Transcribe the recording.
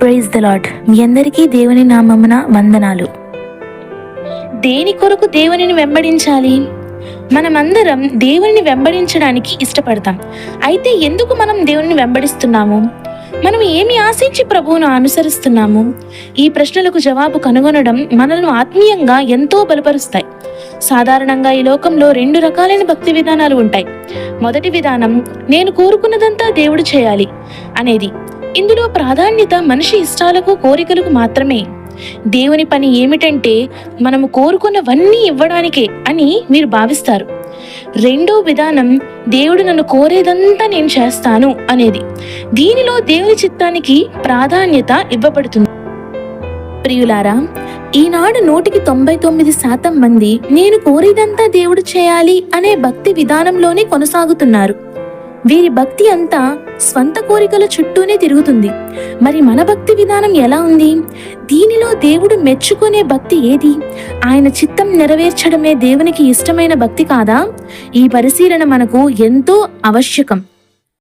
Praise the lord మీ అందరికీ దేవుని నామమున వందనాలు. దేని కొరకు దేవునిని వెంబడించాలి? మనమందరం దేవుని వెంబడించడానికి ఇష్టపడతాం. అయితే ఎందుకు మనం దేవుని వెంబడిస్తున్నాము? మనం ఏమి ఆశించి ప్రభువును అనుసరిస్తున్నాము? ఈ ప్రశ్నలకు జవాబు కనుగొనడం మనల్ని ఆత్మీయంగా ఎంతో బలపరుస్తాయి. సాధారణంగా ఈ లోకంలో రెండు రకాలైన భక్తి విధానాలు ఉంటాయి. మొదటి విధానం నేను కోరుకున్నదంతా దేవుడు చేయాలి. అనేది ఇందులో ప్రాధాన్యత మనిషి ఇష్టాలకు కోరికలకు మాత్రమే. దేవుని పని ఏమిటంటే మనము కోరుకున్నవన్నీ ఇవ్వడానికే అని మీరు భావిస్తారు. రెండో విధానం దేవుడు నన్ను కోరేదంతా నేను చేస్తాను అనేది. దీనిలో దేవుని చిత్తానికి ప్రాధాన్యత ఇవ్వబడుతుంది. ప్రియులారా ఈనాడు నూటికి తొంభై తొమ్మిది శాతం మంది నేను కోరేదంతా దేవుడు చేయాలి అనే భక్తి విధానంలోనే కొనసాగుతున్నారు. వీరి భక్తి అంతా స్వంత కోరికల చుట్టూనే తిరుగుతుంది. మరి మన భక్తి విధానం ఎలా ఉంది? దీనిలో దేవుడు మెచ్చుకునే భక్తి ఏది? ఆయన చిత్తం నెరవేర్చడమే దేవునికి ఇష్టమైన భక్తి కాదా? ఈ పరిశీలన మనకు ఎంతో ఆవశ్యకం.